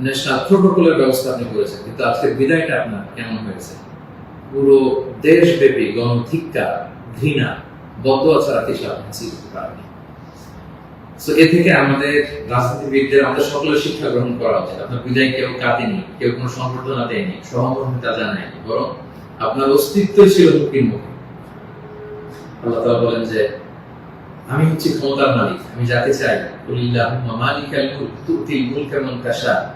National প্রোটোকলের ব্যবস্থা আপনি করেছেন কিন্তু আজকের বিদায়টা আপনার কেমন হয়েছে? পুরো দেশব্যাপী গণধিক্কার ঘৃণা বদয়া ছাড়া কিছু আপনি করতে পারেননি So, এ থেকে আমাদের রাজনীতিবিদদের আমাদের সকলের শিক্ষা গ্রহণ করা উচিত। আপনার বিদায় কেউ কাঁদেনি কেউ কোনো সম্বর্ধনা দেয়নি সহমর্মিতা জানায়নি বরং আপনার অস্তিত্বই ছিল হুকির মুখে। আল্লাহ তাআলা বলেন যে আমি হচ্ছি ক্ষমতার মালিক আমি যাকে চাই মালিকাল মুলক তুতিল মুলকা মান তাশা।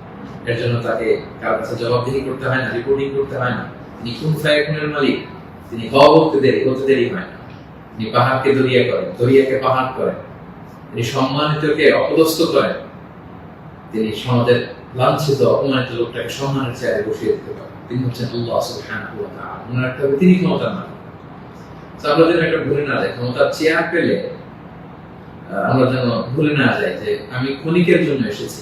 এর জন্য তাকে কার কাছে জবাবদিহি করতে হয় না রিপোর্টিং করতে হয় না। তিনি কোন ফায়াকুনের মালিক, তিনি হওয়া বলতে দেরি হতে দেরি হয় না। তিনি পাহাড়কে দরিয়া করেন, দরিয়াকে পাহাড় করেন। তিনি সম্মানিতকে অপদস্থ করেন। তিনি সমাজের লাঞ্ছিত, অপমানিত লোকটাকে সম্মানের চেয়ারে বসিয়ে দিতে পারেন। তিনি হচ্ছেন আল্লাহ সুবহানাহু ওনার একটা তিনি ক্ষমতার মালিক। আমরা যেন একটা ভুলে না যাই, ক্ষমতার চেয়ার পেলে আমরা যেন ভুলে না যাই যে আমি ক্ষণিকের জন্য এসেছি।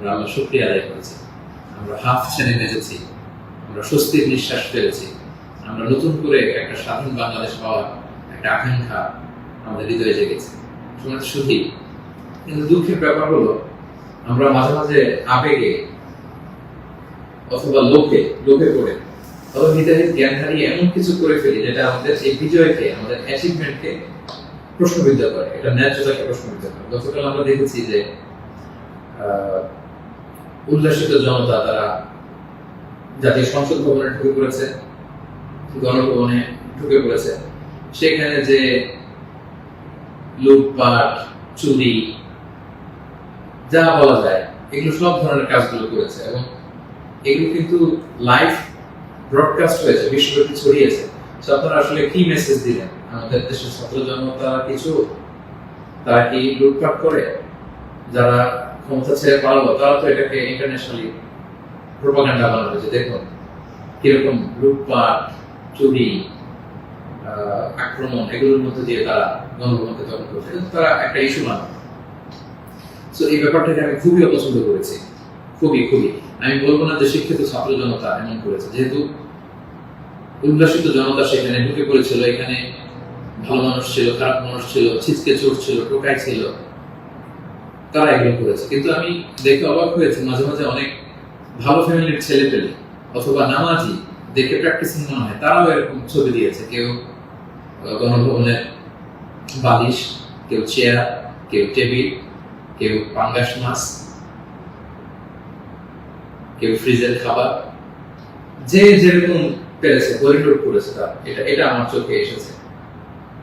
আমরা আল্লাহ শুক্রিয়া আদায় করেছি। আমরা হাফ ছেড়ে বেঁচেছি, আমরা স্বস্তির নিঃশ্বাস ফেলেছি, আমরা নতুন করে একটা স্বাধীন বাংলাদেশ পাওয়ার একটা আকাঙ্ক্ষা আমাদের হৃদয়ে জেগেছে। শুনে শুধুই কিন্তু দুঃখের ব্যাপার হলো, আমরা মাঝে মাঝে আবেগে অথবা লোকে লোকে পড়ে, অথবা হৃদয়ের জ্ঞান হারিয়ে এমন কিছু করে ফেলি যেটা আমাদের এই বিজয়কে, আমাদের অ্যাচিভমেন্টকে প্রশ্নবিদ্ধ করে। এটা ন্যায্যতাকে প্রশ্নবিদ্ধ করে। গতকাল আমরা দেখেছি যে উল্লাসিত জনতা তারা জাতীয় সংসদ ভবনে ঢুকে পড়েছে, গণভবনে ঢুকে পড়েছে। সেখানে যে লুটপাট, চুরি, যা বলা যায়, এগুলো সব ধরনের কাজগুলো করেছে এবং এগুলো কিন্তু লাইভ ব্রডকাস্ট হয়েছে, বিশ্বব্যাপী ছড়িয়েছে। আপনারা আসলে কি মেসেজ দিলেন? আমাদের দেশের ছাত্র জনতা কিছু? তারা কি লুটপাট করে? যারা ক্ষমতা ছেড়ে পালালো তারা তো এটাকে ইন্টারন্যাশনালি প্রোপাগান্ডা বানাবে যে দেখুন, কীরকম লুটপাট, চুরি আক্রমণ, এগুলোর মধ্যে দিয়ে তারা গণভবনকে দখল করছে। কিন্তু তারা একটা ইস্যু মানে তো এই ব্যাপারটাকে আমি খুবই অপছন্দ করেছি। খুবই খুবই। আমি বলব না যে শিক্ষিত ছাত্র জনতা এমন করেছে। যেহেতু উল্লাসিত জনতা সেখানে ঢুকে পড়েছিল, এখানে ভালো মানুষ ছিল, খারাপ মানুষ ছিল, ছিচকে চোর ছিল টোকাই ছিল। তারা এগুলো করেছে। কিন্তু আমি দেখে অবাক হয়েছি মাঝে মাঝে অনেক ভালো ফ্যামিলির ছেলে পেলে অথবা নামাজি দেখে প্র্যাকটিসিং মনে হয় তারাও এরকম ছবি দিয়েছে। কেউ আহ, গণভবনের বালিশ কেউ চেয়ার কেউ টেবিল কেউ পাঙ্গাস মাছ কেউ ফ্রিজের খাবার। যে যেরকম পেরেছে করিডোর করেছে তার। এটা এটা আমার চোখে এসেছে।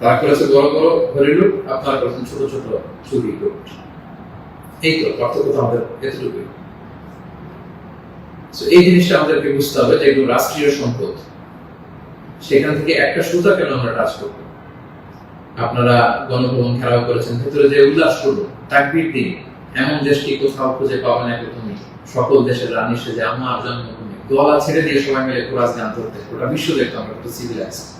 তারা করেছে বড় বড় আপনারা ছোট ছোট চুরি এই তো পার্থক্য তো আমাদের এতটুকুই। এই জিনিসটা আমাদেরকে বুঝতে হবে যে এগুলো রাষ্ট্রীয় সম্পদ, সেখান থেকে একটা সুতা কেন আমরা টাচ করব? আপনারা গণভবন খেলাও করেছেন, ভেতরে যে উল্লাস করব তাকবির দিন এমন দেশটি কোথাও খুঁজে পাবে না তুমি সকল দেশের রানী সেজে আমার জন্মভূমি গলা ছেড়ে দিয়ে সবাই মিলে কোরআস গান করতে গোটা বিশ্ব দেখতো আমরা কত সিভিলাইজ আমরা কত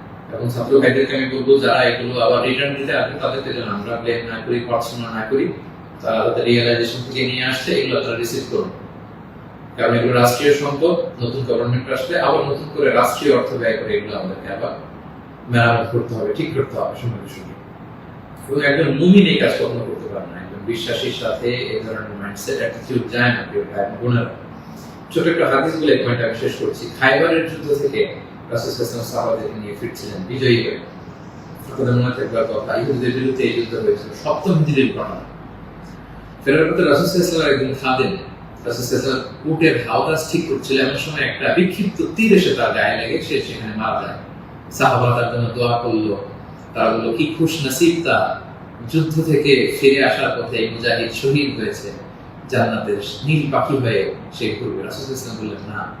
এবং ছাত্র ভাইদেরকে আমি বলব, যারা এগুলো আবার রিটার্ন দিতে আসবে তাদেরকে যেন আমরা ব্লেম না করি, পড়াশোনা না করি, তারা তাদের রিয়েলাইজেশন থেকে নিয়ে আসছে, এগুলো তারা রিসিভ করুন কারণ এগুলো রাষ্ট্রীয় সম্পদ, নতুন গভর্নমেন্ট আসলে আবার নতুন করে রাষ্ট্রীয় অর্থ ব্যয় করে এগুলো আমাদেরকে আবার মেরামত করতে হবে, ঠিক করতে হবে সঙ্গে সঙ্গে। এবং একজন মুমিন এই কাজ কখনো করতে পারে না, একজন বিশ্বাসীর সাথে এই ধরনের মাইন্ডসেট অ্যাটিটিউড যায় না, প্রিয় ছোট একটা হাদিস বলে পয়েন্ট আমি শেষ করছি। খাইবারের যুদ্ধ থেকে রাসূল সাল্লাল্লাহু সাহাবাদেরকে নিয়ে ফিরছিলেন, বিজয়ী হয়ে। মনে কথা ইহুদিদের বিরুদ্ধে এই যুদ্ধ হয়েছিল। সপ্তম ঘটনা। ফেরার পথে একদিন খাদেন উটের হাওদাস ঠিক করছিল। এমন সময় একটা বিক্ষিপ্ত তীর এসে তার গায়ে লেগে, সে সেখানে মারা যায়। সাহাবারা তার জন্য দোয়া করল। তারা বলল, কি খুশ নসিব তা। যুদ্ধ থেকে ফিরে আসার পথে এই মুজাহিদ শহীদ হয়েছে। জান্নাতের নীল পাখি হয়ে সে ঘুরবে। রাসূল ইসলাম বললেন, না।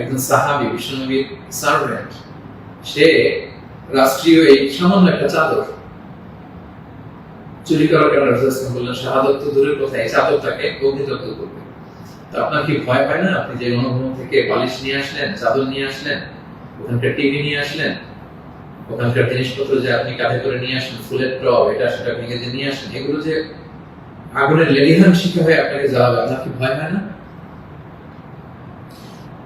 একজন সাহাবি বিশ্বনবীর সার্ভেন্ট সে রাষ্ট্রীয় এই সামান্য একটা চাদর চুরি করার কারণে রাসূল বললেন, শাহাদত তো দূরের কথা, এই চাদরটাকে অগ্নিদগ্ধ করবে। তো আপনার কি ভয় হয় না? আপনি যে গণভবন থেকে বালিশ নিয়ে আসলেন, চাদর নিয়ে আসলেন, ওখানকার টিভি নিয়ে আসলেন, ওখানকার জিনিসপত্র যে আপনি কাঁধে করে নিয়ে আসেন, ফুলের টব, এটা সেটা ভেঙে যে নিয়ে আসেন, এগুলো যে আগুনের লেলিহান শিখে হয়ে আপনাকে জ্বালাবে, আপনার কি ভয় হয় না?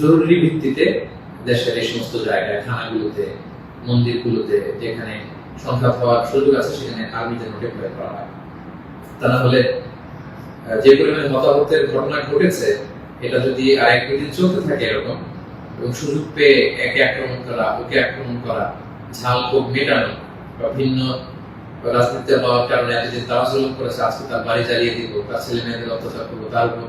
জরুরি ভিত্তিতে দেশের এই সমস্ত জায়গায় থানাগুলোতে মন্দিরগুলোতে, যেখানে সংঘাত হওয়ার সুযোগ আছে, সেখানে আর্মি যেন ডেপ্লয় করা হয়। তা না হলে যে পরিমাণে হতাহতের ঘটনা ঘটেছে, এটা যদি আর এক দুদিন চলতে থাকে এরকম, এবং সুযোগ পেয়ে একে আক্রমণ করা, ওকে আক্রমণ করা, ঝাল ক্ষোভ মেটানো, বা ভিন্ন রাজনীতিতে হওয়ার কারণে এতদিন তারা করেছে, আজকে তার বাড়ি জ্বালিয়ে দিব, তার ছেলে মেয়েদের অত্যাচার করব, তার উপর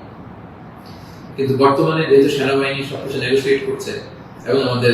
কিন্তু বর্তমানে যেহেতু সেনাবাহিনী সবকিছু নেগোসিয়েট করছে এবং আমাদের